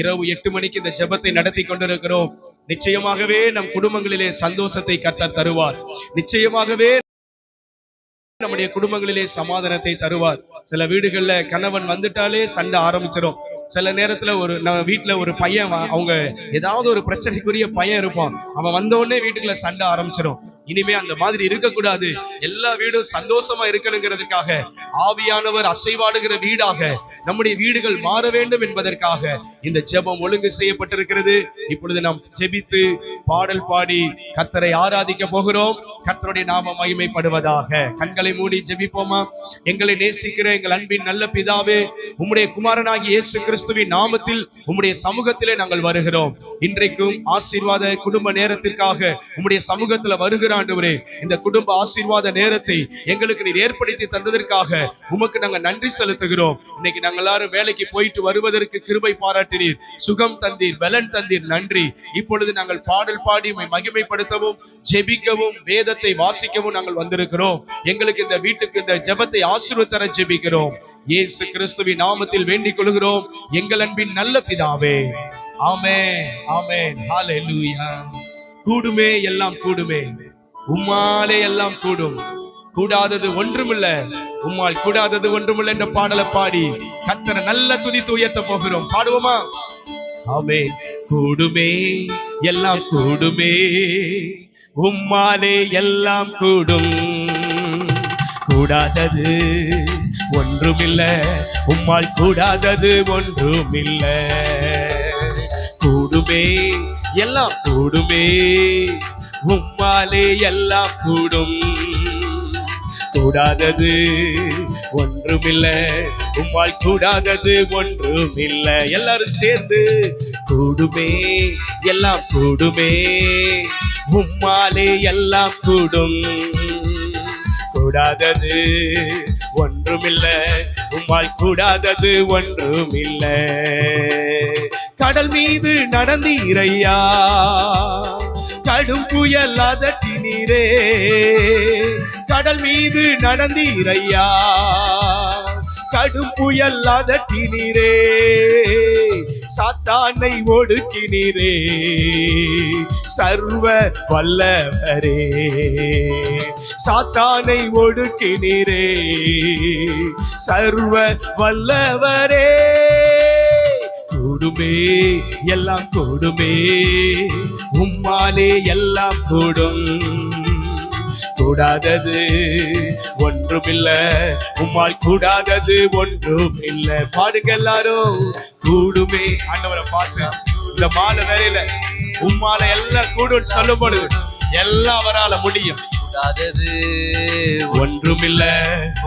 இரவு எட்டு மணிக்கு இந்த ஜெபத்தை நடத்தி கொண்டிருக்கிறோம். நிச்சயமாகவே நம் குடும்பங்களிலே சந்தோஷத்தை கத்தர் தருவார். நிச்சயமாகவே நம்முடைய குடும்பங்களிலே சமாதானத்தை தருவார். சில வீடுகள்ல கணவன் வந்துட்டாலே சண்டை ஆரம்பிச்சிடும் சில நேரத்துல ஒரு நம்ம வீட்டுல ஒரு பையன் அவங்க ஏதாவது ஒரு பிரச்சனைக்குரிய பையன் இருப்பான். அவன் வந்த உடனே வீட்டுக்குள்ள சண்டை ஆரம்பிச்சிடும் இனிமே அந்த மாதிரி இருக்கக்கூடாது. எல்லா வீடும் சந்தோஷமா இருக்கணுங்கிறதுக்காக ஆவியானவர் அசைவாடுகிற வீடாக நம்முடைய வீடுகள் மாற வேண்டும் என்பதற்காக இந்த ஜெபம் ஒழுங்கு செய்யப்பட்டிருக்கிறது. இப்பொழுது நாம் ஜெபித்து பாடல் பாடி கத்தரை ஆராதிக்க போகிறோம். கத்தருடைய நாம மகிமைப்படுவதாக. கண்களை மூடி ஜெபிப்போமா? எங்களை நேசிக்கிற எங்கள் அன்பின் நல்ல பிதாவே உம்முடைய குமாரனாகி இயேசு கிறிஸ்துவின் நாமத்தில் உம்முடைய சமூகத்திலே நாங்கள் வருகிறோம். இன்றைக்கும் ஆசீர்வாத குடும்ப நேரத்திற்காக உம்முடைய சமூகத்துல வருகிறான் ஆண்டவரே இந்த குடும்ப ஆசீர்வாத நேரத்தை எங்களுக்கு நீர் ஏற்படுத்தி தந்ததற்காக உமக்கு நாங்க நன்றி செலுத்துகிறோம். இன்னைக்கு நாங்க எல்லாரும் வேலைக்கு போயிட்டு வருவதற்கு கிருபை பாராட்டினீர். சுகம் தந்தீர் பலன் தந்தீர் நன்றி. இப்பொழுது நாங்கள் பாடல் பாடி உம்மை மகிமைப்படுத்தவும் ஜெபிக்கவும் வேதத்தை வாசிக்கவும் நாங்கள் வந்திருக்கிறோம். எங்களுக்கு இந்த வீட்டுக்கு இந்த ஜெபத்தை ஆசீர்வத் தர ஜெபிக்கிறோம். இயேசு கிறிஸ்துவின் நாமத்தில் வேண்டிக் கொள்கிறோம். எங்கள் அன்பின் நல்ல பிதாவே. ஆமே ஆமே கூடுமே எல்லாம் கூடுமே. உம்மாலே எல்லாம் கூடும். கூடாதது ஒன்றுமில்ல. உம்மால் கூடாதது ஒன்றுமில்ல என்ற பாடலை பாடி கத்தனை நல்ல துதித்து உயர்த்த போகிறோம். பாடுவோமா? ஆமே. கூடுமே. எல்லாம் கூடுமே. உம்மாலே எல்லாம் கூடும். கூடாதது ஒன்றுமில்ல. உம்மால் கூடாதது ஒன்றுமில்ல. கூடுமே. எல்லாம் கூடுமே. உம்மாலே எல்லாம் கூடும். கூடாதது ஒன்றுமில்லை. உம்மால் கூடாதது ஒன்றுமில்லை. எல்லாரும் சேர்ந்து கூடுமே எல்லாம் கூடுமே. உம்மாலே எல்லாம் கூடும். கூடாதது ஒன்றுமில்லை. உம்மால் கூடாதது ஒன்றுமில்லை. கடல் மீது நடந்தீரையா கடும் புயல் அதட்டினீரே கடல் மீது நடந்தீரையா. கடும் புயல் அதட்டினீரே சாத்தானை ஒடுக்கினீரே. சர்வ வல்லவரே. சாத்தானை ஒடுக்கினீரே. சர்வ வல்லவரே. கூடுமே எல்லாம் கூடுமே. உம்மாலே எல்லாம் கூடும். கூடாதது ஒன்றுமில்ல உம்மால் கூடாதது ஒன்றும் இல்ல பாடுங்க எல்லாரும் கூடுமே. ஆண்டவரை பார்த்து இந்த மாலை வேலையில உம்மால எல்லாம் கூடும் சொல்லும் பொழுது எல்லாம் அவரால முடியும். கூடாதது ஒன்றுமில்ல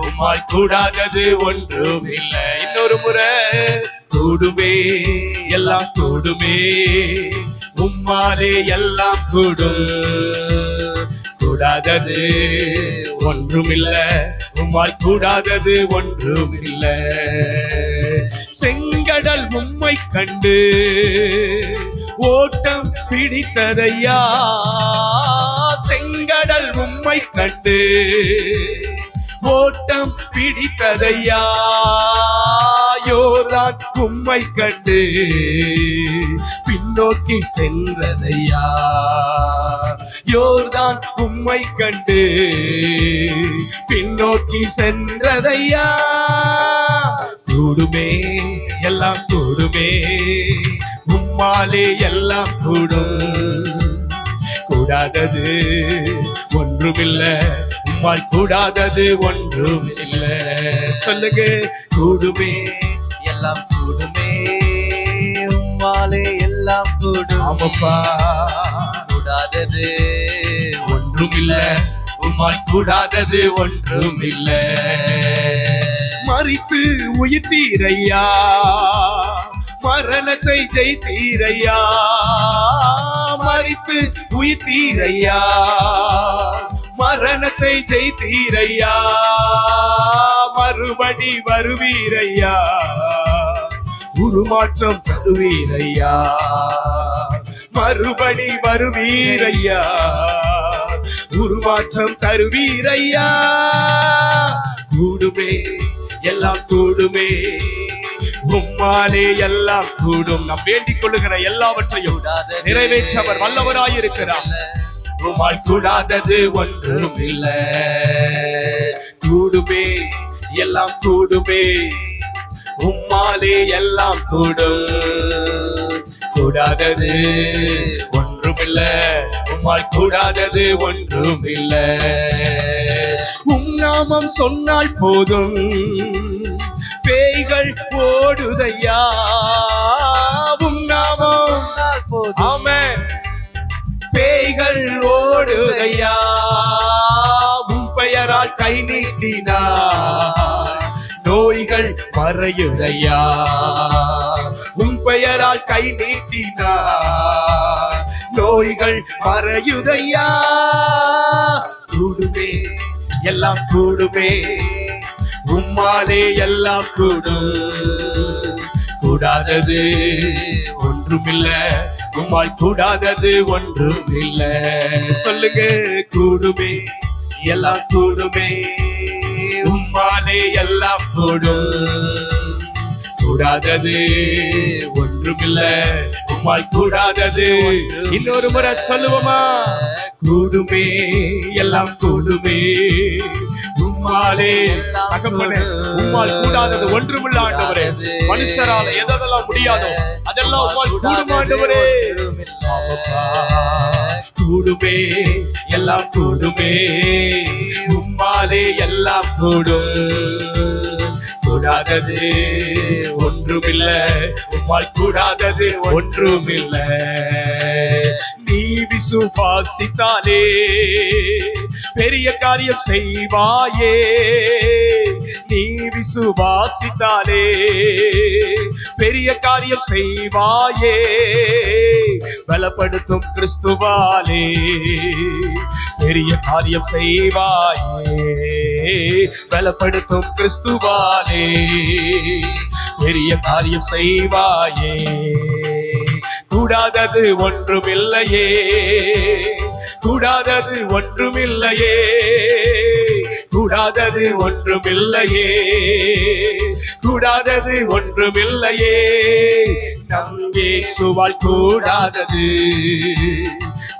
உம்மால் கூடாதது ஒன்றும் இல்ல இன்னொரு முறை கூடுமே எல்லாம் கூடுமே. உம்மாலே எல்லாம் கூடும் கூடாதது ஒன்றுமில்ல உம்மால் கூடாதது ஒன்றுமில்ல. செங்கடல் உம்மை கண்டு ஓட்டம் பிடித்ததையா? செங்கடல் உம்மை கண்டு ஓட்டம் பிடித்ததையா? ஆயோதான் உம்மை கண்டு பின்னோக்கி சென்றதையா? யோர்தான் உம்மை கண்டு பின்னோக்கி சென்றதையா? கூடுமே எல்லாம் கூடுமே உம்மாலே எல்லாம் கூடும் கூடாதது ஒன்றுமில்லை உம்மால் கூடாதது ஒன்றும் இல்லை சொல்லுங்க கூடுமே. எல்லாம் கூடுமே. உம்மாலே எல்லாம் கூடும். ஆமப்பா. கூடாதது ஒன்றுமில்ல. உம்மால் கூடாதது ஒன்றும் இல்ல மறித்து உயிர்த்தீரையா மரணத்தை ஜெயித்தீரையா மறித்து உயிர்த்தீரையா மரணத்தை ஜெயித்தீரையா மறுபடி வருவீரையா? உருமாற்றம் தருவீரையா? மறுபடி வருவீரையா? உருமாற்றம் தருவீரையா? கூடுமே எல்லாம் கூடுமே. உம்மாலே எல்லாம் கூடும். நாம் வேண்டிக் கொள்ளுகிற எல்லாவற்றையும் நிறைவேற்ற அவர் வல்லவராயிருக்கிறார். உம்மால் கூடாதது ஒன்றும் இல்ல கூடுமே எல்லாம் கூடுமே. உம்மாலே எல்லாம் கூடும். கூடாதது ஒன்றுமில்ல. உம்மால் கூடாதது ஒன்றும் இல்ல உம் நாமம் சொன்னால் போதும். பேய்கள் ஓடுதையா? மறையுதையா உன் பெயரால் கை நீட்டினார். நோய்கள் மறையுதையா கூடுமே எல்லாம் கூடுமே. உம்மாலே எல்லாம் கூடும். கூடாதது ஒன்றுமில்ல. உம்மால் கூடாதது ஒன்றுமில்லை. சொல்லுங்க கூடுமே எல்லாம் கூடுமே. எல்லாம் கூடும் கூடாதது ஒன்றுமில்ல. உம்மால் கூடாதது இன்னொரு முறை சொல்லுவோமா? கூடுமே எல்லாம் கூடுமே. உம்மாலே தகப்பனே உம்மால் கூடாதது ஒன்றுமில்ல ஆண்டவரே. மனுஷரால எதெல்லாம் முடியாதோ அதெல்லாம் உம்மால் கூடும் ஆண்டவரே. கூடுமே எல்லாம் கூடுமே. உம்மாலே எல்லாம் கூடும். கூடாதது. ஒன்றுமில்ல. உம்மால் கூடாதது ஒன்றுமில்ல. நீ விசுவாசித்தாலே பெரிய காரியம் செய்வாயே. நீ விசுவாசித்தாலே பெரிய காரியம் செய்வாயே. பலப்படுத்தும் கிறிஸ்துவாலே பெரிய காரியம் செய்வாயே. பலப்படுத்தும் கிறிஸ்துவாலே பெரிய காரியம் செய்வாயே. கூடாதது ஒன்றுமில்லையே. கூடாதது ஒன்றுமில்லையே. கூடாதது ஒன்றுமில்லையே. கூடாதது ஒன்றுமில்லையே. நம் இயேசுவால் கூடாதது.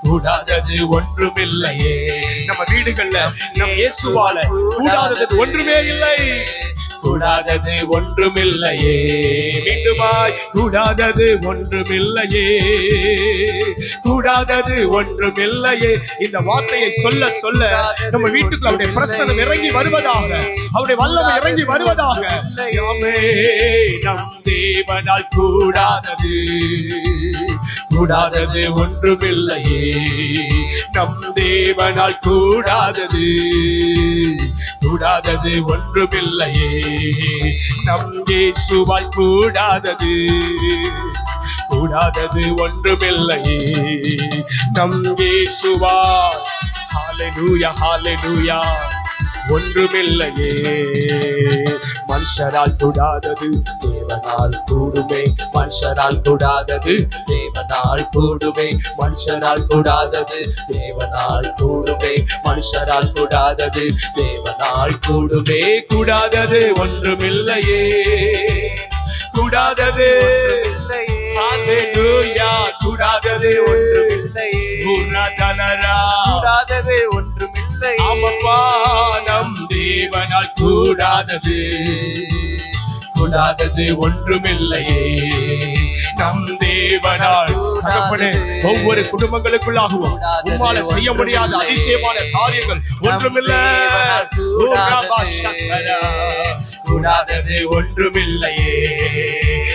கூடாதது ஒன்றுமில்லையே. நம்ம வீடுகள்ல நம் இயேசுவால கூடாதது ஒன்றுமே இல்லை. கூடாதது ஒன்றுமில்லையே. மீண்டுமாய் கூடாதது ஒன்றுமில்லையே. கூடாதது ஒன்றுமில்லையே. இந்த வார்த்தையை சொல்ல சொல்ல நம்ம வீட்டுக்குள்ள அவருடைய பிரசனம் இறங்கி வருவதாக அவருடைய வல்லமை இறங்கி வருவதாக. நம் தேவனால் கூடாதது. கூடாதது ஒன்றுமில்லையே. நம் தேவனால் கூடாதது. கூடாதது ஒன்றுமில்லையே. நம் இயேசுவால் கூடாதது. கூடாதது ஒன்றுமில்லையே. நம் இயேசுவால். ஹalleluya ஹalleluya ஒன்றுமில்லையே. மனுஷரால் கூடாதது தேவனால் கூடுமே. மனுஷரால் கூடாதது தேவனால் கூடுமே. மனுஷரால் கூடாதது தேவனால் கூடுமே. மனுஷரால் கூடாதது தேவனால் கூடுமே. கூடாதது ஒன்றுமில்லையே. கூடாதது. கூடாதது ஒன்றுமில்லையே. கூடாதது ஒன்றுமில்லை ஆமப்பா நம் தேவனால் கூடாதது. கூடாதது ஒன்றுமில்லையே. நம் தேவனால் ஒவ்வொரு குடும்பங்களுக்குள்ளாகவும் உம்மால செய்ய முடியாத அதிசயமான காரியங்கள் ஒன்றுமில்ல. கூடாதது. ஒன்றுமில்லையே.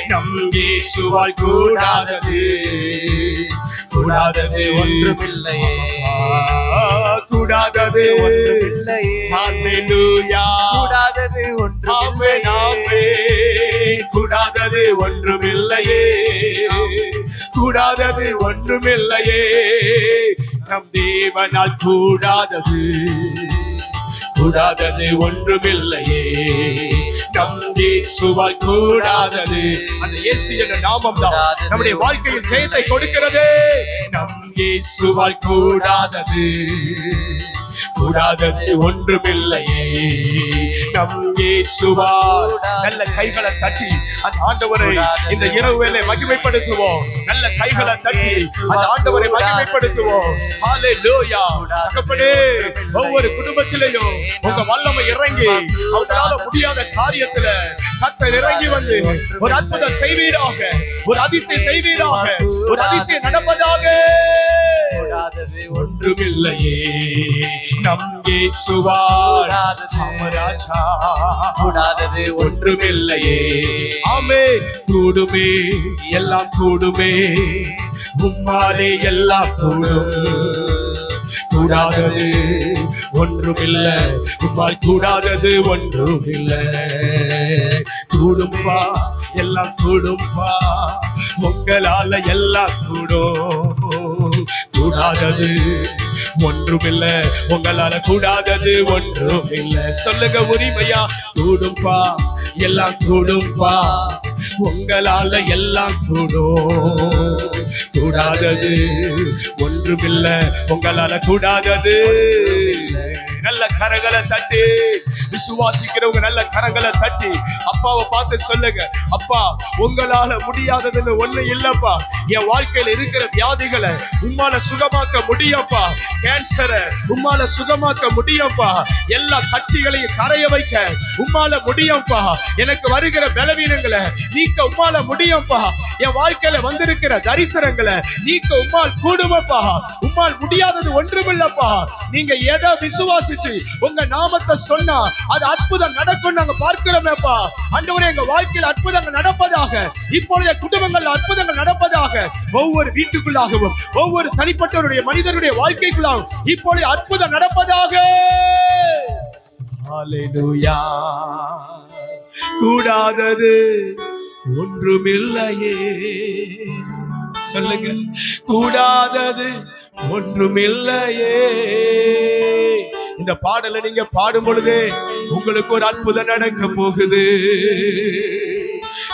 நம் இயேசுவால் கூடாதது. கூடாதது ஒன்றுமில்லையே. கூடாதது. கூடாதது ஒன்றுமில்லையே. கூடாதது ஒன்றுமில்லையே. கூடாதது ஒன்றுமில்லையே. நம் தேவனால் கூடாதது. கூடாதது ஒன்றுமில்லையே. நம் இயேசுவால் கூடாதது. அந்த இயேசு என்ற நாமம் தான் நம்முடைய வாழ்க்கையில் ஜெயத்தை கொடுக்கிறது. நம் இயேசுவால் கூடாதது. கூடாதது ஒன்றுமில்லையே. நம் இயேசுவா. நல்ல கைகளை தட்டி அந்த ஆண்டவரை இந்த இரவு வேலை மகிமைப்படுத்துவோம். நல்ல கைகளை தட்டி அந்த ஆண்டவரை மகிமைப்படுத்துவோம். ஹalleluya. தகப்பனே ஒவ்வொரு குடும்பத்திலையும் உங்க வல்லமை இறங்கி அவங்களால முடியாத காரியத்துல கத்தர் இறங்கி வந்து ஒரு அற்புத செய்வீராக ஒரு அதிசயம் செய்வீராக ஒரு அதிசயம் நடப்பதாக. கூடாதது ஒன்றுமில்லையே. நம் இயேசுவார் ராஜா. கூடாதது. ஒன்றுமில்லையே. ஆமே கூடுமே. எல்லாம் கூடுமே. உம்மாலே எல்லாம் கூடும். கூடாதது ஒன்றுமில்ல. உம்மால் கூடாதது ஒன்றுமில்ல. கூடும்பா எல்லாம் கூடும்பா. உங்களால எல்லாம் கூடும். கூடாதது. ஒன்றுமில்ல உங்களால கூடாதது ஒன்றுமில்ல. சொல்லுங்க உரிமையா? கூடும்பா எல்லாம் கூடும்பா. உங்களால எல்லாம் கூடும். கூடாதது ஒன்றுமில்ல உங்களால கூடாதது. நல்ல கரங்களை தட்டி விசுவாசிக்கிறவங்க நல்ல கரங்களை தட்டி அப்பாவை பார்த்து சொல்லுங்க அப்பா உங்களால முடியாததுன்னு ஒண்ணு இல்லப்பா. என் வாழ்க்கையில இருக்கிற வியாதிகளை உம்மால சுகமாக்க முடியும்ப்பா. கேன்சரை உம்மால சுகமாக்க முடியும்ப்பா. எல்லா கட்சிகளையும் கரைய வைக்க உம்மால முடியும்ப்பா. எனக்கு வருகிற பலவீனங்களை நீக்க உம்மால முடியும்ப்பா. என் வாழ்க்கையில வந்திருக்கிற தரித்திரங்களை நீக்க உம்மால் கூடுமப்பா. உம்மால் முடியாதது ஒன்றுமில்லப்பா. நீங்க எதை விசுவாசிச்சு உங்க நாமத்தை சொன்னா அது அற்புதம் நடக்கும் நாங்க பார்க்கிறோமேப்பா. அண்டவரே எங்க வாழ்க்கையில் அற்புதங்கள் நடப்பதாக இப்பொழுது குடும்பங்கள் அற்புதங்கள் நடப்பதாக ஒவ்வொரு வீட்டுக்குள்ளாகவும் ஒவ்வொரு தனிப்பட்டவருடைய மனிதனுடைய வாழ்க்கைக்குள்ளாகவும் இப்பொழுது அற்புதம் நடப்பதாக. கூடாதது ஒன்றுமில்லையே. சொல்லுங்க. கூடாதது ஒன்றுமில்லையே. இந்த பாடலை நீங்க பாடும் பொழுது உங்களுக்கு ஒரு அற்புதம் நடக்க போகுது.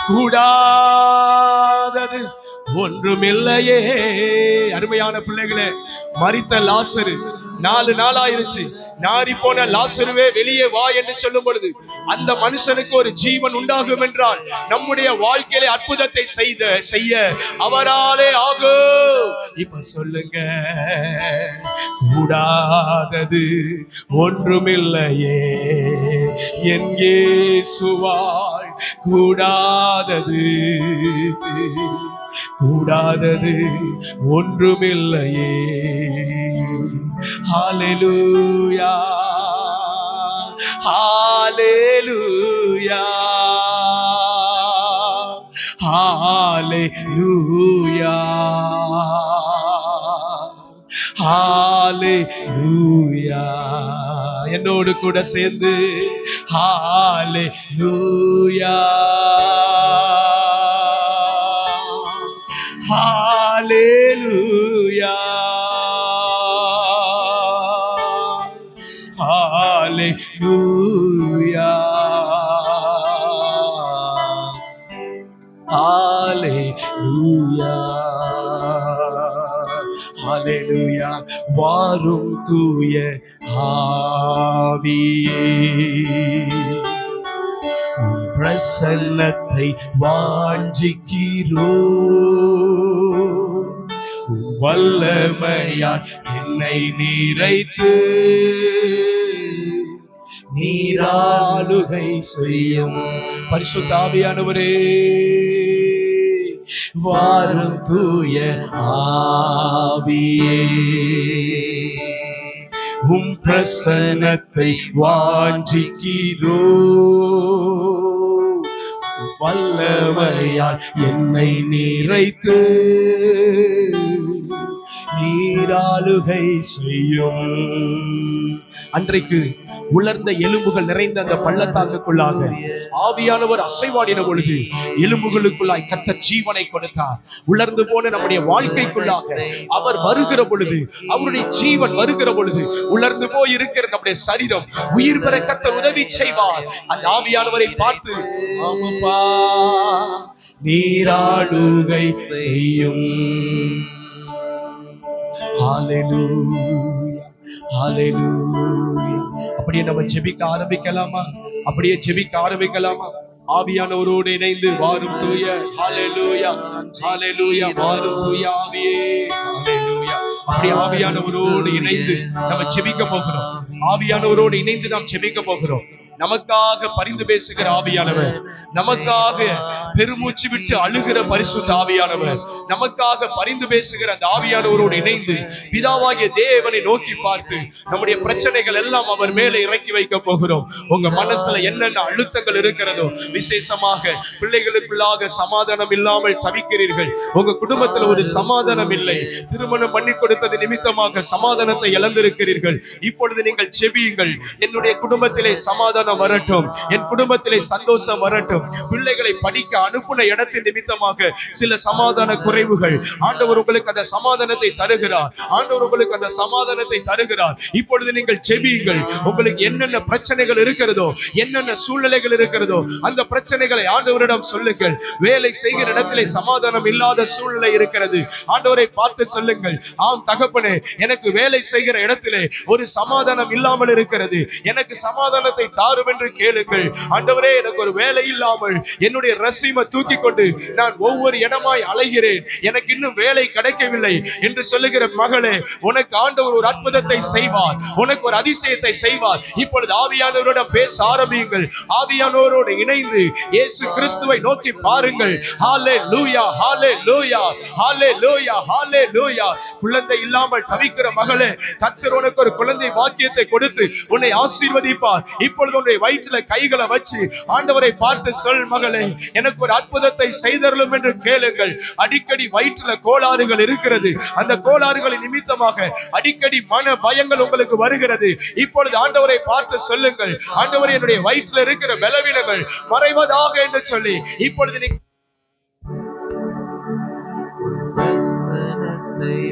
கூடாதது ஒன்றுமில்லையே. அருமையான பிள்ளைகளே மறித்த லாசரு. நாலு நாள் ஆயிருச்சு நாரி போன லாசருவே வெளியே வா என்று சொல்லும் பொழுது அந்த மனுஷனுக்கு ஒரு ஜீவன் உண்டாகும் என்றால் நம்முடைய வாழ்க்கையில அற்புதத்தை செய்த செய்ய அவராலே ஆகும் இப்ப சொல்லுங்க. கூடாதது ஒன்றுமில்லையே. எங்கே சுவாய் கூடாதது. கூடாதது ஒன்றுமில்லையே ஹாலெலூயா ஹாலெலூயா ஹாலெலூயா ஹாலெலூயா என்னோடு கூட சேர்ந்து ஹாலெலூயா வாரும் தூய ஆவியே பிரசன்னத்தை வாஞ்சிக்கிறோ. உம் வல்லமையால் என்னை நிறைத்து. நீராளுகை செய்யும் பரிசு ஆவியானவரே. வாரும் தூய ஆவியே. உம் பிரசனத்தை வாஞ்சிக்கிறோ வல்லமையால் என்னை நிறைத்து நீராளுகை செய்யும். அன்றைக்கு உலர்ந்த எலும்புகள் நிறைந்த அந்த பள்ளத்தாக்குக்குள்ளாக ஆவியானவர் அசைவாடின பொழுது எலும்புகளுக்குள்ளாய் கத்த ஜீவனை கொடுத்தார். உலர்ந்து போன நம்முடைய வாழ்க்கைக்குள்ளாக அவர் வருகிற பொழுது அவருடைய ஜீவன் வருகிற பொழுது உலர்ந்து போய் இருக்கிற நம்முடைய சரீரம் உயிர் பெற கத்த உதவி செய்வார். அந்த ஆவியானவரை பார்த்து ஆமாப்பா நீராடுகை செய்யும். Hallelujah. அப்படியே நம்ம ஜெபிக்க ஆரம்பிக்கலாமா? அப்படியே ஜெபிக்க ஆரம்பிக்கலாமா? ஆவியானவரோடு இணைந்து வாரும் தூய ஹalleluya. ஹalleluya. வாரும் தூய ஆவியே. ஹalleluya. அப்படி ஆவியானவரோடு இணைந்து நம்ம ஜெபிக்க போகிறோம். ஆவியானவரோடு இணைந்து நாம் ஜெபிக்க போகிறோம். நமக்காக பரிந்து பேசுகிற ஆவியானவர். நமக்காக பெருமூச்சு விட்டு அழுகிற பரிசுத்த ஆவியானவர். நமக்காக பரிந்து பேசுகிற அந்த ஆவியானவரோடு இணைந்து பிதாவாகிய தேவனை நோக்கி பார்த்து நம்முடைய பிரச்சனைகள் எல்லாம் அவர் மேலே இறக்கி வைக்க போகிறோம். உங்க மனசுல என்னென்ன அழுத்தங்கள் இருக்கிறதோ விசேஷமாக பிள்ளைகளுக்குள்ளாக சமாதானம் இல்லாமல் தவிக்கிறீர்கள். உங்க குடும்பத்துல ஒரு சமாதானம் இல்லை. திருமணம் பண்ணி கொடுத்தது நிமித்தமாக சமாதானத்தை இழந்திருக்கிறீர்கள். இப்பொழுது நீங்கள் செபியுங்கள். என்னுடைய குடும்பத்திலே சமாதானம் வரட்டும். என் குடும்பத்திலே சந்தோஷம் வரட்டும். பிள்ளைகளை படிக்க அனுப்புன இடத்தின் நிமித்தமாக சில சமாதான குறைவுகள். ஆண்டவர் உங்களுக்கு அந்த சமாதானத்தை தருகிறார். ஆண்டவர் உங்களுக்கு அந்த சமாதானத்தை தருகிறார். இப்பொழுது நீங்கள் செவியுங்கள் உங்களுக்கு என்னென்ன பிரச்சனைகள் இருக்கிறதோ என்னென்ன சூழ்நிலைகள் இருக்கிறதோ அந்த பிரச்சனைகளை ஆண்டவரிடம் சொல்லுங்கள். வேலை செய்கிற இடத்திலே சமாதானம் இல்லாத சூழ்நிலை இருக்கிறது. ஆண்டவரை பார்த்து சொல்லுங்கள். ஆம் தகப்பனே எனக்கு வேலை செய்கிற இடத்திலே ஒரு சமாதானம் இல்லாமல் இருக்கிறது. எனக்கு சமாதானத்தை வரும் என்று கேளுங்கள். ஆண்டவரே எனக்கு ஒரு வேலை இல்லாமல் என்னுடைய ரசீமை தூக்கி கொண்டு நான் ஒவ்வொரு இடமாய் அலைகிறேன். எனக்கு இன்னும் வேலை கிடைக்கவில்லை என்று சொல்லுகிற மகளே உனக்கு ஆண்டவர் ஒரு அற்புதத்தை செய்வார். உனக்கு ஒரு அதிசயத்தை செய்வார். இப்பொழுது ஆவியானவரிடம் பேச ஆரம்பியுங்கள். ஆவியானவரோடு இணைந்து இயேசு கிறிஸ்துவை நோக்கி பாருங்கள். ஹாலே லூயா ஹாலே லூயா ஹாலே லூயா ஹாலே லூயா குழந்தை இல்லாமல் தவிக்கிற மகளே கத்தர் உனக்கு ஒரு குழந்தை வாக்கியத்தை கொடுத்து உன்னை ஆசீர்வதிப்பார். இப்பொழுது அவருடைய வயிற்றுல கைகளை வச்சு ஆண்டவரை பார்த்து சொல் மகளே எனக்கு ஒரு அற்புதத்தை செய்தரலும் என்று கேளுங்கள். அடிக்கடி வயிற்றுல கோளாறுகள் இருக்கிறது. அந்த கோளாறுகளின் நிமித்தமாக அடிக்கடி மன பயங்கள் உங்களுக்கு வருகிறது. இப்பொழுது ஆண்டவரை பார்த்து சொல்லுங்கள். ஆண்டவர் என்னுடைய வயிற்றுல இருக்கிற பலவீனங்கள் மறைவதாக என்று சொல்லி இப்பொழுது நீ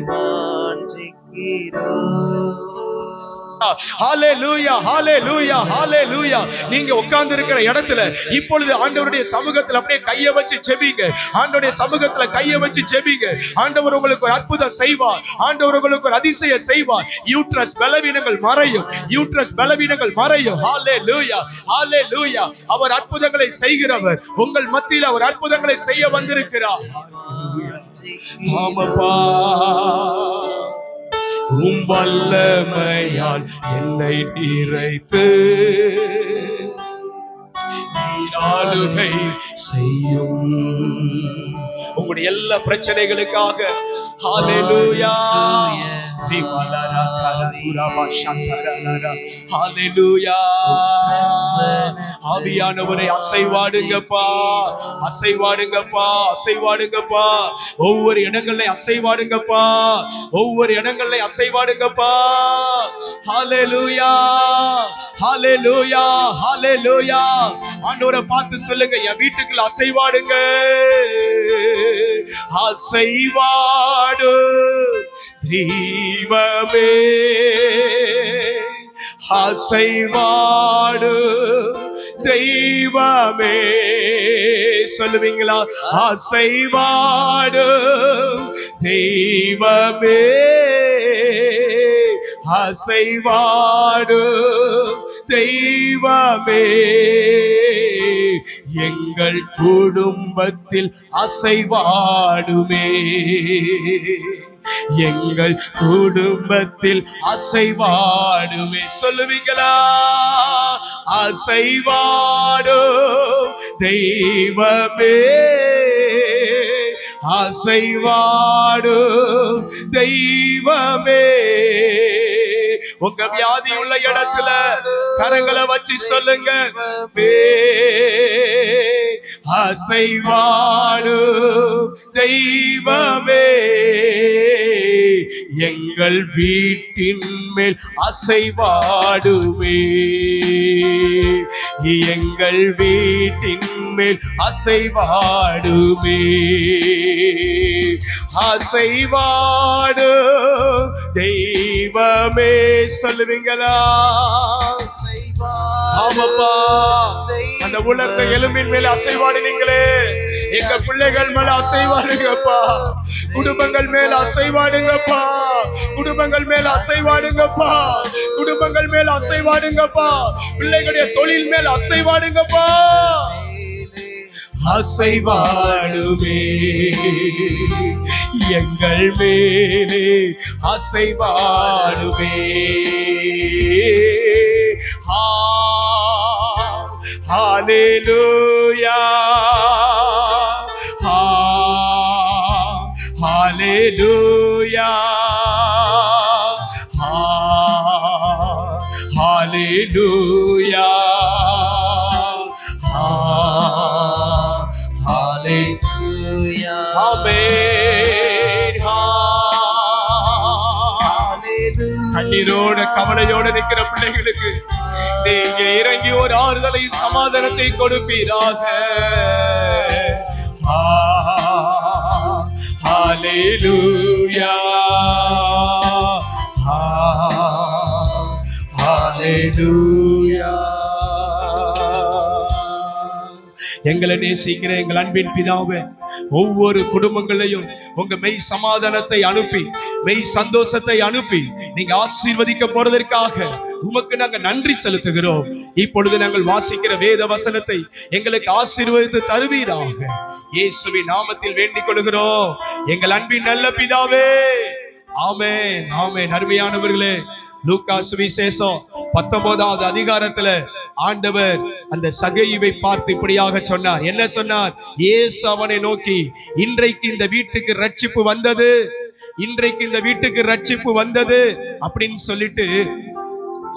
வாஞ்சிக்கிறோம். நீங்க உட்கார்ந்து இருக்கிற இடத்துல இப்பொழுது ஆண்டவருடைய சமூகத்துல அப்படியே கைய வச்சு செபிங்க ஆண்டவருடைய சமூகத்துல கைய வச்சு செபிங்க ஆண்டவர் உங்களுக்கு ஒரு அற்புதம் செய்வார். ஆண்டவர் உங்களுக்கு ஒரு அதிசயம் செய்வார். யூட்ரஸ் பலவீனங்கள் மறையும். யூட்ரஸ் பலவீனங்கள் மறையும். ஹாலே லூயா ஹாலே லூயா அவர் அற்புதங்களை செய்கிறவர். உங்கள் மத்தியில் அவர் அற்புதங்களை செய்ய வந்திருக்கிறார். ஆமாப்பா. உம் வல்லமையால் என்னை நிறைத்து ஆளுகை செய்யும். உங்களுடைய எல்லா பிரச்சனைகளுக்காக. ஹalleluya ஆவியானவரை அசைவாடுங்கப்பா. அசைவாடுங்கப்பா அசைவாடுங்கப்பா. ஒவ்வொரு இடங்கள்ல அசைவாடுங்கப்பா. ஒவ்வொரு இடங்கள்ல அசைவாடுங்கப்பா. ஹாலே லூயா ஹாலே லூயா ஹாலே லூயா ஆண்டோரை பார்த்து சொல்லுங்க என் வீட்டுக்குள்ள அசைவாடுங்க. அசைவாடு. தெய்வமே அசைவாடு தெய்வமே. சொல்லுவீங்களா? அசைவாடு தெய்வமே. அசைவாடு தெய்வமே. எங்கள் குடும்பத்தில் அசைவாடுமே எங்கள் குடும்பத்தில் அசைவாடுமே. சொல்லுவீங்களா? அசைவாடு தெய்வமே. அசைவாடு தெய்வமே. உங்க வியாதி உள்ள இடத்துல கரங்களை வச்சு சொல்லுங்க. அசைவாடு தெய்வமே. எங்கள் வீட்டின் மேல் அசைவாடுமே எங்கள் வீட்டின் மேல் அசைவாடுமே. அசைவாடு தெய்வமே சொல்லுவீங்களா? ஆமாப்பா. அந்த உலக எலும்பின் மேல அசைவாடுனீங்களே எங்க பிள்ளைகள் மேல அசைவாடுங்கப்பா குடும்பங்கள் மேல அசைவாடுங்கப்பா குடும்பங்கள் மேல அசைவாடுங்கப்பா குடும்பங்கள் மேல அசைவாடுங்கப்பா பிள்ளைகளுடைய தொழில் மேல அசைவாடுங்கப்பா அசைவாடுமே எங்கள் மேலே அசைவாடுமே ஆ ஹalleluya. Hallelujah. Hallelujah. கண்ணீரோட கவலையோட நிக்கிற பிள்ளைகளுக்கு நீங்க இறங்கி ஒரு ஆறுதலை சமாதானத்தை கொடுப்பீராக ஆ, ஹalleluya. எங்களை நேசிக்கிற எங்கள் அன்பின் பிதாவே ஒவ்வொரு குடும்பங்களையும் உங்க மெய் சமாதானத்தை அனுப்பி மெய் சந்தோஷத்தை அனுப்பி நீங்க ஆசீர்வதிக்க போறதற்காக உமக்கு நாங்க நன்றி செலுத்துகிறோம். இப்பொழுது நாங்கள் வாசிக்கிற வேத வசனத்தை எங்களுக்கு ஆசீர்வதித்து தருவீராக. இயேசுவின் நாமத்தில் வேண்டிக் கொள்கிறோம். எங்கள் அன்பின் நல்ல பிதாவே ஆமே ஆமே அருமையானவர்களே லூக்கா சுவிசேஷம் பத்தொன்பதாவது அதிகாரத்துல ஆண்டவர் அந்த சகையுவை பார்த்து இப்படியாக சொன்னார். என்ன சொன்னார்? ஏசு அவனை நோக்கி இன்றைக்கு இந்த வீட்டுக்கு ரட்சிப்பு வந்தது. இன்றைக்கு இந்த வீட்டுக்கு ரட்சிப்பு வந்தது. அப்படின்னு சொல்லிட்டு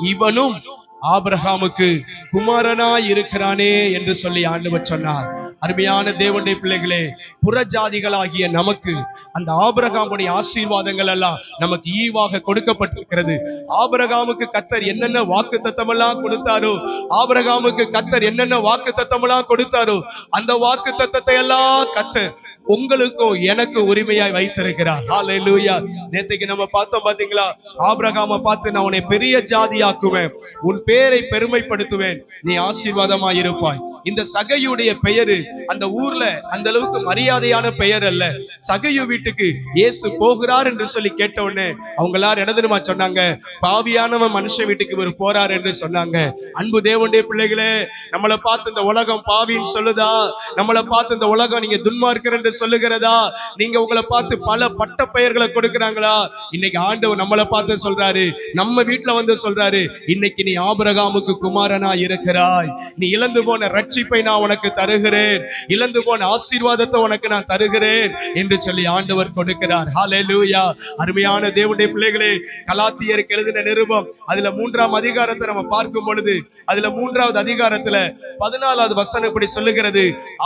இவனும் ஆபிரகாமுக்கு குமாரனாய் இருக்கிறானே என்று சொல்லி ஆண்டவர் சொன்னார். அருமையான தேவனுடைய பிள்ளைகளே புறஜாதிகளாகிய நமக்கு அந்த ஆபரகாமுடைய ஆசீர்வாதங்கள் எல்லாம் நமக்கு ஈவாக கொடுக்கப்பட்டிருக்கிறது. ஆபிரகாமுக்கு கத்தர் என்னென்ன வாக்கு தத்தமெல்லாம் கொடுத்தாரோ ஆபிரகாமுக்கு கத்தர் என்னென்ன வாக்கு தத்தமெல்லாம் கொடுத்தாரோ அந்த வாக்கு தத்தத்தை எல்லாம் கத்தர் உங்களுக்கும் எனக்கு உரிமையாய் வைத்திருக்கிறார். ஹalleluya நேத்தைக்கு நம்ம பார்த்தோம் பாத்தீங்களா ஆபிரகாம பார்த்து நான் உன்னை பெரிய ஜாதியாக்குவேன். உன் பேரை பெருமைப்படுத்துவேன். நீ ஆசீர்வாதமாய் இருப்பாய். இந்த சகையுடைய பெயரு அந்த ஊர்ல அந்த அளவுக்கு மரியாதையான பெயர் அல்ல. சகையு வீட்டுக்கு இயேசு போகிறார் என்று சொல்லி கேட்ட உடனே அவங்க எல்லாரும் என்ன சொன்னாங்க? பாவியானவன் மனுஷன் வீட்டுக்கு இவர் போறார் என்று சொன்னாங்க. அன்பு தேவனுடைய பிள்ளைகளே நம்மளை பார்த்து இந்த உலகம் பாவின்னு சொல்லுதா? நம்மளை பார்த்து இந்த உலகம் நீங்க துன்மார்க்கர் என்று சொல்லுகிறதா? நீங்க உங்களை பார்த்து பல பட்ட பெயர்களை கொடுக்கிறாங்களா? இன்னைக்கு ஆண்டவர் நம்மளை பார்த்து சொல்றாரு. நம்ம வீட்டுல வந்து சொல்றாரு இன்னைக்கு நீ ஆபிரகாமுக்கு குமாரனா இருக்கிறாய். நீ இழந்து போன ரட்சிப்பை நான் உனக்கு தருகிறேன். இழந்து போன ஆசீர்வாதத்தை உனக்கு நான் தருகிறேன். என்று சொல்லி ஆண்டவர் கொடுக்கிறார். ஹாலே லூயா அருமையான தேவனுடைய பிள்ளைகளே கலாத்தியருக்கு எழுதின நிருபம் அதுல மூன்றாம் அதிகாரத்தை நம்ம பார்க்கும் பொழுது அதுல மூன்றாவது அதிகாரத்துல பதினாலாவது வசனம் இப்படி சொல்லுகிறது.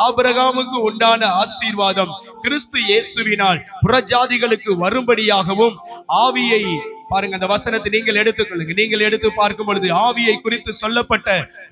ஆபிரகாமுக்கு உண்டான ஆசீர்வாதம் கிறிஸ்து இயேசுவினால் புறஜாதிகளுக்கு வரும்படியாகவும் ஆவியை பாருங்க அந்த வசனத்தை நீங்கள் எடுத்துக்கொள்ளுங்க. நீங்கள் எடுத்து பார்க்கும் பொழுது ஆவியை குறித்து சொல்லப்பட்ட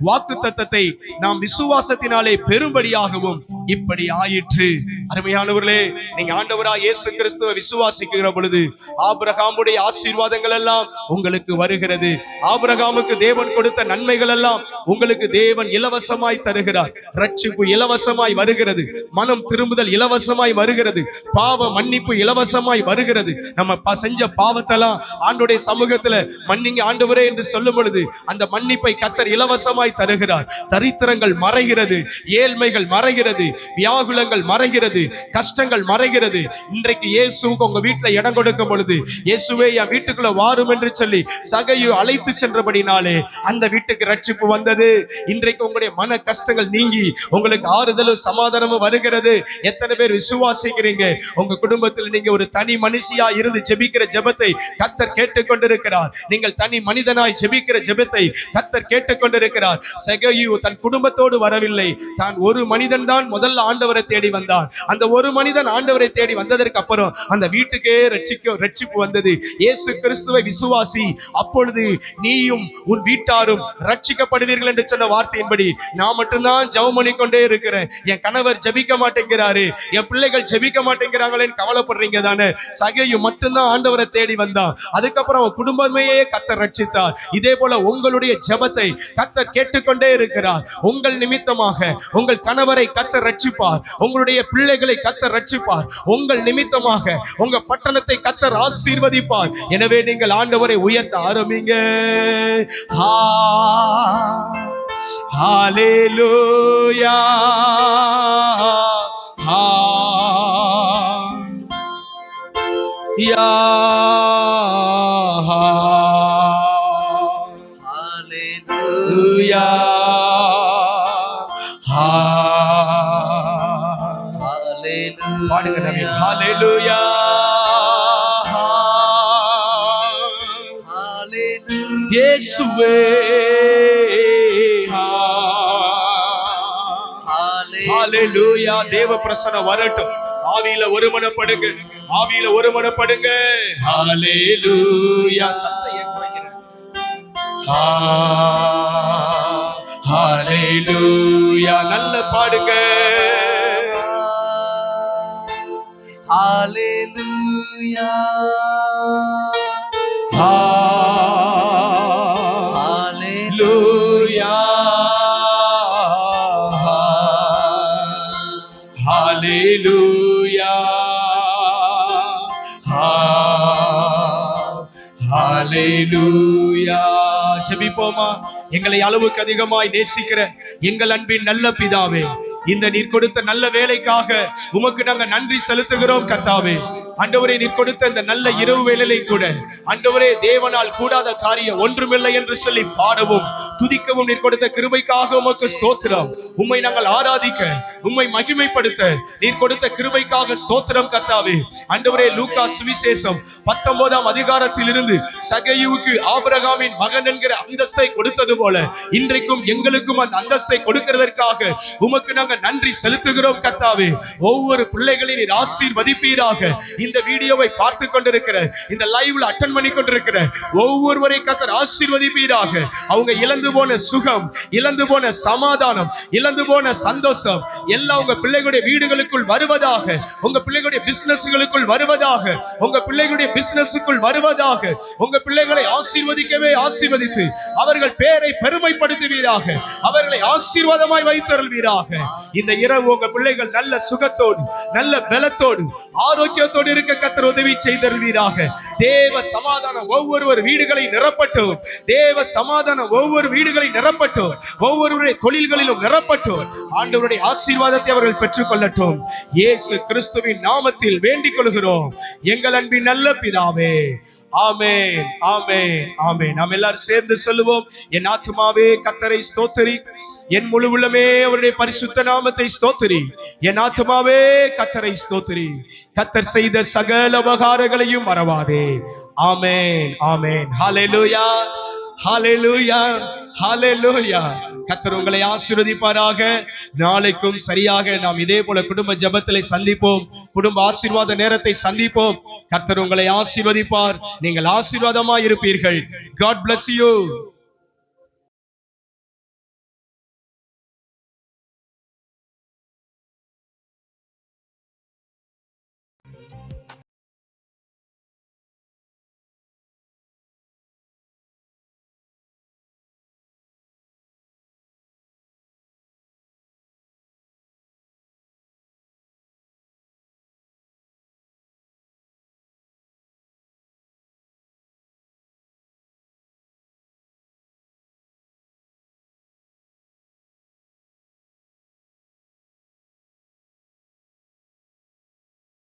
வாக்கு தத்தத்தை நாம் விசுவாசத்தினாலே பெரும்படியாகவும் இப்படி ஆயிற்று. அருமையானவர்களே நீங்க ஆண்டவரா இயேசு கிறிஸ்துவ விசுவாசிக்கிற பொழுது ஆபிரகாமுடைய ஆசீர்வாதங்கள் எல்லாம் உங்களுக்கு வருகிறது. ஆபிரகாமுக்கு தேவன் கொடுத்த நன்மைகள் எல்லாம் உங்களுக்கு தேவன் இலவசமாய் தருகிறார். ரட்சிப்பு இலவசமாய் வருகிறது. மனம் திரும்புதல் இலவசமாய் வருகிறது. பாவ மன்னிப்பு இலவசமாய் வருகிறது. நம்ம செஞ்ச பாவத்தெல்லாம் ஆண்டுடைய சமூகத்துல மன்னிங்க ஆண்டவரே என்று சொல்லும் பொழுது அந்த மன்னிப்பை கத்தர் இலவசமாய் தருகிறார். தரித்திரங்கள் மறைகிறது ஏழ்மைகள் மறைகிறது வியாகுலங்கள் மறைகிறது கஷ்டங்கள் மறைகிறது. இன்றைக்கு இயேசுக்கு உங்க வீட்டுல இடம் கொடுக்கும் பொழுது இயேசுவே என் வீட்டுக்குள்ள வாரும் என்று சொல்லி சகையு அழைத்து சென்றபடினாலே அந்த வீட்டுக்கு ரட்சிப்பு வந்தது. இன்றைக்கு உங்களுடைய மன கஷ்டங்கள் நீங்கி உங்களுக்கு ஆறுதலும் சமாதானமும் வருகிறது. எத்தனை பேர் விசுவாசிக்கிறீங்க? உங்க குடும்பத்தில் நீங்க ஒரு தனி மனுஷியா இருந்து ஜெபிக்கிற ஜெபத்தை கத்தர் கேட்டுக்கொண்டிருக்கிறார். நீங்கள் தனி மனிதனாய் ஜெபிக்கிற ஜெபத்தை கத்தர் கேட்டுக்கொண்டிருக்கிறார். செகையு தன் குடும்பத்தோடு வரவில்லை. தான் ஒரு மனிதன் தான் முதல்ல ஆண்டவரை தேடி வந்தான். அந்த ஒரு மனிதன் ஆண்டவரை தேடி வந்ததற்கு அப்புறம் அந்த வீட்டுக்கே ரட்சிக்க ரட்சிப்பு வந்தது. இயேசு கிறிஸ்துவை விசுவாசி அப்பொழுது நீயும் உன் வீட்டாரும் ரட்சிக்கப்படுவீர்கள் என்று சொன்ன வார்த்தையின்படி நான் மட்டும்தான் ஜெபம் பண்ணிக்கொண்டே இருக்கிறேன். என் கணவர் ஜெபிக்க மாட்டேங்கிறாரு. என் பிள்ளைகள் ஜெபிக்க மாட்டேங்கிறாங்களேன்னு கவலைப்படுறீங்க தானே? சகையும் மட்டும்தான் ஆண்டவரை தேடி வந்தான். அதுக்கப்புறம் அவன் குடும்பமே கத்தர் ரட்சித்தார். இதே போல உங்களுடைய ஜெபத்தை கத்தர் கேட்டுக்கொண்டே இருக்கிறார். உங்கள் நிமித்தமாக உங்கள் கணவரை கத்தர் ரட்சிப்பார். உங்களுடைய பிள்ளைகளை கத்தர் ரட்சிப்பார். உங்கள் நிமித்தமாக உங்க பட்டணத்தை கத்தர் ஆசீர்வதிப்பார். எனவே நீங்கள் ஆண்டவரை உயர்த்த ஆரம்பிங்க. ஹா ஹalleluya. ஹா. யா Hallelujah. ஹalleluya பாடுங்க நபி Hallelujah. ஹalleluya Hallelujah. இயேசுவே ஹalleluya தேவ பிரசன்னம் வரட்டும் ஆவியில ஒருமனப்படுங்க. ஆவியில ஒருமனப்படுங்க. ஹalleluya சத்தம் ஏன் குறைக்கிறேன் ஹalleluya நல்ல பாடுங்க. Hallelujah. ஜபிப்போமா? எங்களை அளவுக்கு அதிகமாய் நேசிக்கிற எங்கள் அன்பின் நல்ல பிதாவே இந்த நீர் கொடுத்த நல்ல வேலைக்காக உமக்கு நாங்க நன்றி செலுத்துகிறோம் கர்த்தாவே. அண்டவரே நீர் கொடுத்த இந்த நல்ல இரவு வேலையை கூட அண்டவரே தேவனால் கூடாத காரியம் ஒன்றுமில்லை என்று சொல்லி பாடவும் துதிக்கவும் நீர் கொடுத்த கிருபைக்காக உமக்கு ஸ்தோத்திரம். உம்மை நாங்கள் ஆராதிக்க உம்மை மகிமைப்படுத்த நீர் கொடுத்த கிருபைக்காக ஸ்தோத்திரம் கர்த்தாவே. அண்டவரே லூகா சுவிசேஷம் பத்தொன்பதாம் அதிகாரத்தில் இருந்து சகையுவுக்கு ஆபிரகாமின் மகன் என்கிற அந்தஸ்தை கொடுத்தது போல இன்றைக்கும் எங்களுக்கும் அந்த அந்தஸ்தை கொடுக்கிறதற்காக உமக்கு நாங்கள் நன்றி செலுத்துகிறோம் கர்த்தாவே. ஒவ்வொரு பிள்ளைகளின் நீர் ஆசீர்வதிப்பீராக. இந்த வீடியோவை பார்த்து கொண்டிருக்கிற இந்த லைவ்ல அட்டன் பண்ணி கொண்டிருக்கிற ஒவ்வொருவரை கத்தர் ஆசீர்வதிப்பீராக. அவங்க இழந்து போன சுகம் இழந்து போன சமாதானம் இழந்து போன சந்தோஷம் எல்லாம் உங்க பிள்ளைகளுடைய வீடுகளுக்குள் வருவதாக உங்க பிள்ளைகளுடைய பிசினஸ்களுக்குள் வருவதாக உங்க பிள்ளைகளுடைய பிசினஸுக்குள் வருவதாக உங்க பிள்ளைகளை ஆசீர்வதிக்கவே ஆசீர்வதித்து அவர்கள் பேரை பெருமைப்படுத்துவீராக அவர்களை ஆசீர்வாதமாய் வைத்தருள்வீராக. இந்த இரவு உங்க பிள்ளைகள் நல்ல சுகத்தோடு நல்ல பலத்தோடு ஆரோக்கியத்தோடு இருக்க கத்தர் உதவி செய்தருவீராக தேவ சமாதானம் ஒவ்வொருவர் வீடுகளை நிரப்பட்டும். தேவ சமாதானம் ஒவ்வொரு வீடுகளை நிரப்பட்டும். ஒவ்வொருவருடைய தொழில்களிலும் நிரப்பட்டும். ஆண்டவருடைய ஆசீர்வாதத்தை அவர்கள் பெற்றுக் கொள்ளட்டும் இயேசு கிறிஸ்துவின் நாமத்தில் வேண்டிக் கொள்கிறோம். எங்கள் அன்பின் நல்ல பிதாவே. ஆமென் ஆமென் ஆமென். நாம் எல்லாரும் சேர்ந்து சொல்லுவோம் என் ஆத்மாவே கத்தரை ஸ்தோத்தரி. என் முழு உள்ளமே அவருடைய பரிசுத்த நாமத்தை ஸ்தோத்திரி. என் ஆத்மாவே கத்தரை ஸ்தோத்திரி. கத்தர் செய்த சகல உபகாரங்களையும் மறவாதே. ஆமேன் ஆமேன். ஹalleluya ஹalleluya ஹalleluya கத்தர் உங்களை ஆசீர்வதிப்பாராக. நாளைக்கும் சரியாக நாம் இதே போல குடும்ப ஜபத்திலே சந்திப்போம். குடும்ப ஆசீர்வாத நேரத்தை சந்திப்போம். கத்தர் உங்களை ஆசீர்வதிப்பார். நீங்கள் ஆசீர்வாதமா இருப்பீர்கள் காட் பிளஸ் யூ